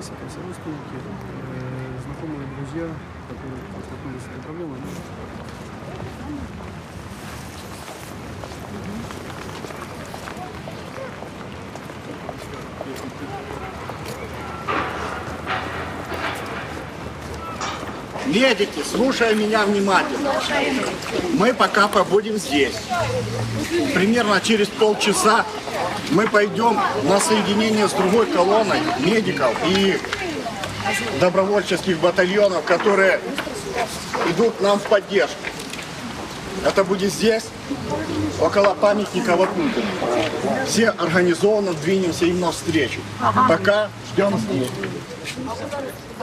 здесь, это все родственники, э, знакомые, друзья, которые столкнулись с этой проблемой. Ну, Медики, слушая меня внимательно. Мы пока побудем здесь. Примерно через полчаса мы пойдем на соединение с другой колонной медиков и добровольческих батальонов, которые идут нам в поддержку. Это будет здесь, около памятника Ватутина. Все организованно двинемся им навстречу. Пока ждем здесь.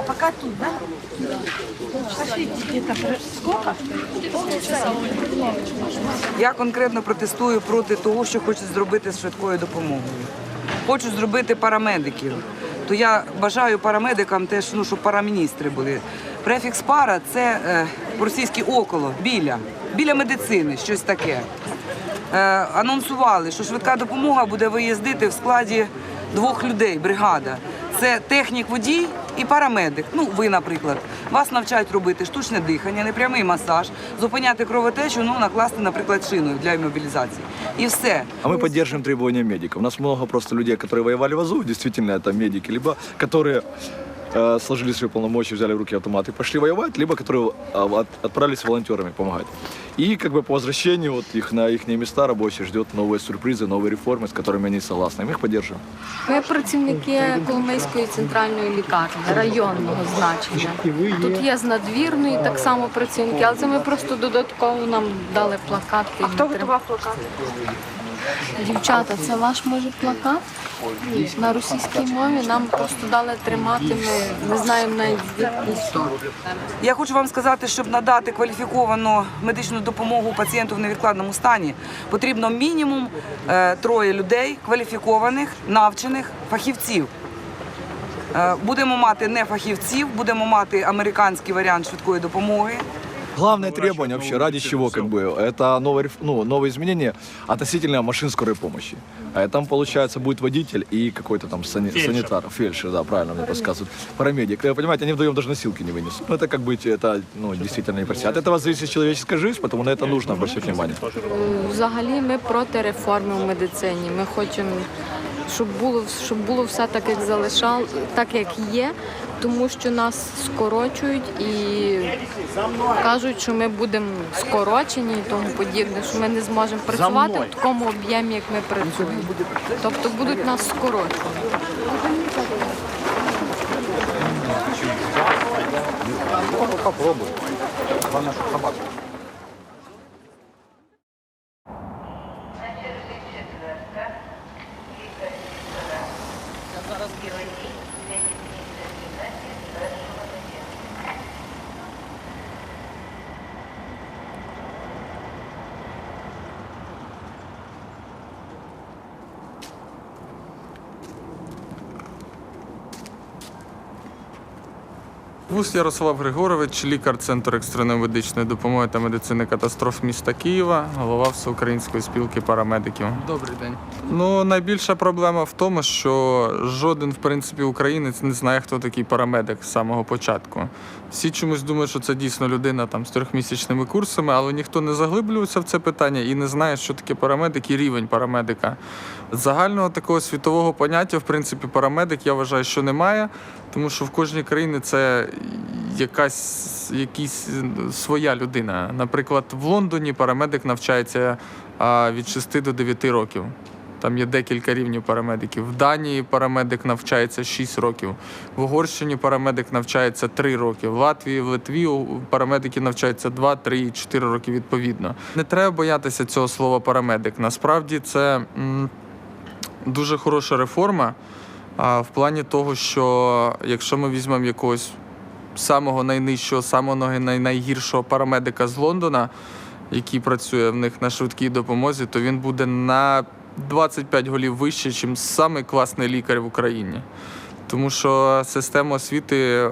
Пока тут, да? Я конкретно протестую проти того, що хочуть зробити з швидкою допомогою. Хочуть зробити парамедиків. То я бажаю парамедикам теж, ну, щоб параміністри були. Префікс пара це е, по-російськи около, біля, біля медицини, щось таке. Е, анонсували, що швидка допомога буде виїздити в складі двох людей, бригада. Це технік водій і парамедик. Ну, ви, наприклад, вас навчають робити штучне дихання, непрямий масаж, зупиняти кровотечу, ну накласти, наприклад, шиною для іммобілізації. І все. А мы поддерживаем требования медиков. У нас много просто людей, которые воевали в Азове, действительно это медики, либо которые э, сложили свои полномочия, взяли в руки автомат и пошли воевать, либо которые а, от- отправились волонтерами помогать. И как бы по возвращению вот их на их места рабочие ждет новые сюрпризы, новые реформы, с которыми они согласны. И мы их поддерживаем. Ми працівники Коломийської центральної лікарні районного значення. Тут є з надвірної так само працівники, але це ми просто додатково нам дали плакат. А хто готував плакат? Дівчата, це ваш може плакат на російській мові. Нам просто дали тримати. Ми не знаємо навіть звідки. Я хочу вам сказати, щоб надати кваліфіковану медичну допомогу пацієнту в невідкладному стані, потрібно мінімум е, троє людей, кваліфікованих, навчених фахівців. Е, Будемо мати не фахівців, будемо мати американський варіант швидкої допомоги. Главное требование вообще, ради чего как бы, это новое, реф- ну, новые изменения относительно машин скорой помощи. А Там, получается, будет водитель и какой-то там сани- санитар, фельдшер, да, правильно мне подсказывают, парамедик. Вы понимаете, они вдвоем даже носилки не вынесут. Ну, это как быть, это, ну, действительно не прости. От этого зависит человеческая жизнь, потому на это нужно обращать внимание. Взагалі ми проти реформи в медицині. Ми хочемо, щоб було щоб було все так, як залишав, так як є, тому що нас скорочують і кажуть, що ми будемо скорочені і тому подібне, що ми не зможемо працювати в такому об'ємі, як ми працюємо. Тобто будуть нас скорочувати. Вус Ярослав Григорович, лікар Центру екстреної медичної допомоги та медицини катастроф міста Києва, голова Всеукраїнської спілки парамедиків. Добрий день. Ну, найбільша проблема в тому, що жоден, в принципі, українець не знає, хто такий парамедик з самого початку. Всі чомусь думають, що це дійсно людина там з трьохмісячними курсами, але ніхто не заглиблюється в це питання і не знає, що таке парамедик і рівень парамедика. Загального такого світового поняття, в принципі, парамедик, я вважаю, що немає, тому що в кожній країні це якась якісь своя людина. Наприклад, в Лондоні парамедик навчається від 6 до 9 років. Там є декілька рівнів парамедиків. В Данії парамедик навчається 6 років. В Угорщині парамедик навчається 3 роки. В Латвії, в Литві парамедики навчаються 2, 3 і 4 роки відповідно. Не треба боятися цього слова парамедик. Насправді це м, дуже хороша реформа. А в плані того, що якщо ми візьмемо якогось самого найнижчого, самого най- найгіршого парамедика з Лондона, який працює в них на швидкій допомозі, то він буде на 25 голів вище, ніж самий класний лікар в Україні. Тому що система освіти е,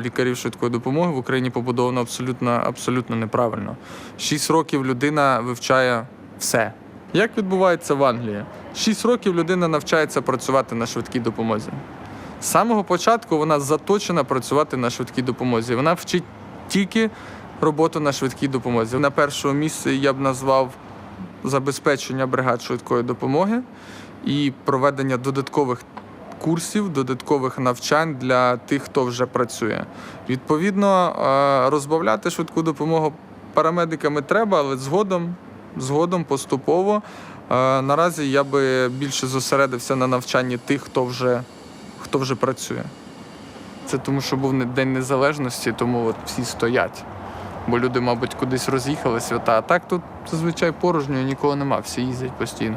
лікарів швидкої допомоги в Україні побудована абсолютно, абсолютно неправильно. Шість років людина вивчає все. Як відбувається в Англії? Шість років людина навчається працювати на швидкій допомозі. З самого початку вона заточена працювати на швидкій допомозі. Вона вчить тільки роботу на швидкій допомозі. На першому місці я б назвав забезпечення бригад швидкої допомоги і проведення додаткових курсів, додаткових навчань для тих, хто вже працює. Відповідно, е, розбавляти швидку допомогу парамедиками треба, але згодом, згодом поступово. Е, Наразі я би більше зосередився на навчанні тих, хто вже, хто вже працює. Це тому, що був День Незалежності, тому от всі стоять. Бо люди, мабуть, кудись роз'їхали свята. А так тут зазвичай порожньо нікого нема, всі їздять постійно.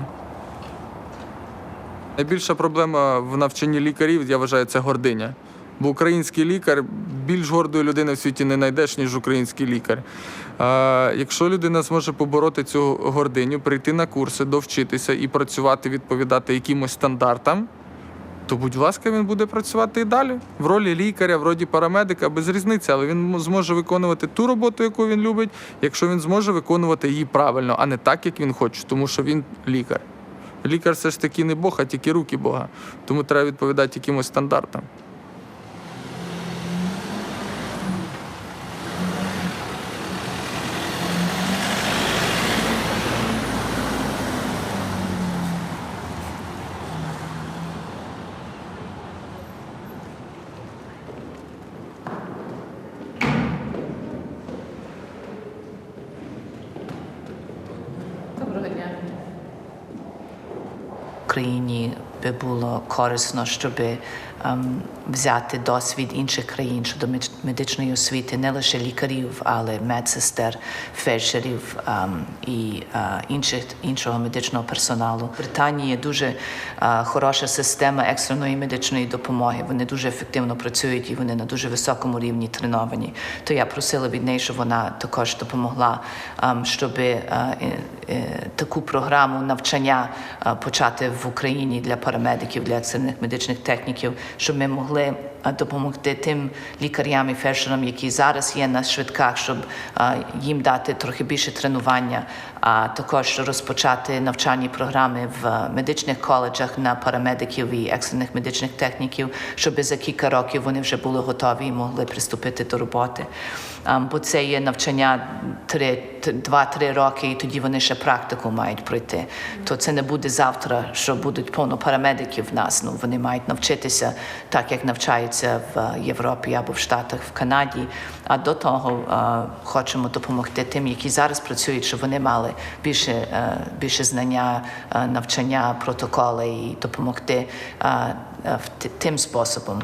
Найбільша проблема в навчанні лікарів, я вважаю, це гординя. Бо український лікар більш гордої людини в світі не знайдеш, ніж український лікар. Е, якщо людина зможе побороти цю гординю, прийти на курси, довчитися і працювати, відповідати якимось стандартам, то, будь ласка, він буде працювати і далі в ролі лікаря, в ролі парамедика, без різниці, але він зможе виконувати ту роботу, яку він любить, якщо він зможе виконувати її правильно, а не так, як він хоче, тому що він лікар. Лікар все ж таки не Бог, а тільки руки Бога. Тому треба відповідати якимось стандартам. Україні би було корисно, щоб ем, взяти досвід інших країн щодо мед- медичної освіти, не лише лікарів, але медсестер, фельдшерів ем, і е, інших іншого медичного персоналу. В Британії є дуже е, хороша система екстреної медичної допомоги. Вони дуже ефективно працюють і вони на дуже високому рівні треновані. То я просила від неї, щоб вона також допомогла, ем, щоб е, таку програму навчання почати в Україні для парамедиків, для екстрених медичних техніків, щоб ми могли допомогти тим лікарям і фельдшерам, які зараз є на швидках, щоб е, їм дати трохи більше тренування, а також розпочати навчальні програми в медичних коледжах на парамедиків і екстрених медичних техніків, щоб за кілька років вони вже були готові і могли приступити до роботи. Бо це є навчання 2-3 роки, і тоді вони ще практику мають пройти. То це не буде завтра, що будуть повно парамедиків в нас. Ну вони мають навчитися так, як навчаються в Європі або в Штатах, в Канаді. А до того е, хочемо допомогти тим, які зараз працюють, щоб вони мали більше, е, більше знання, е, навчання, протоколи і допомогти е, е, тим способом.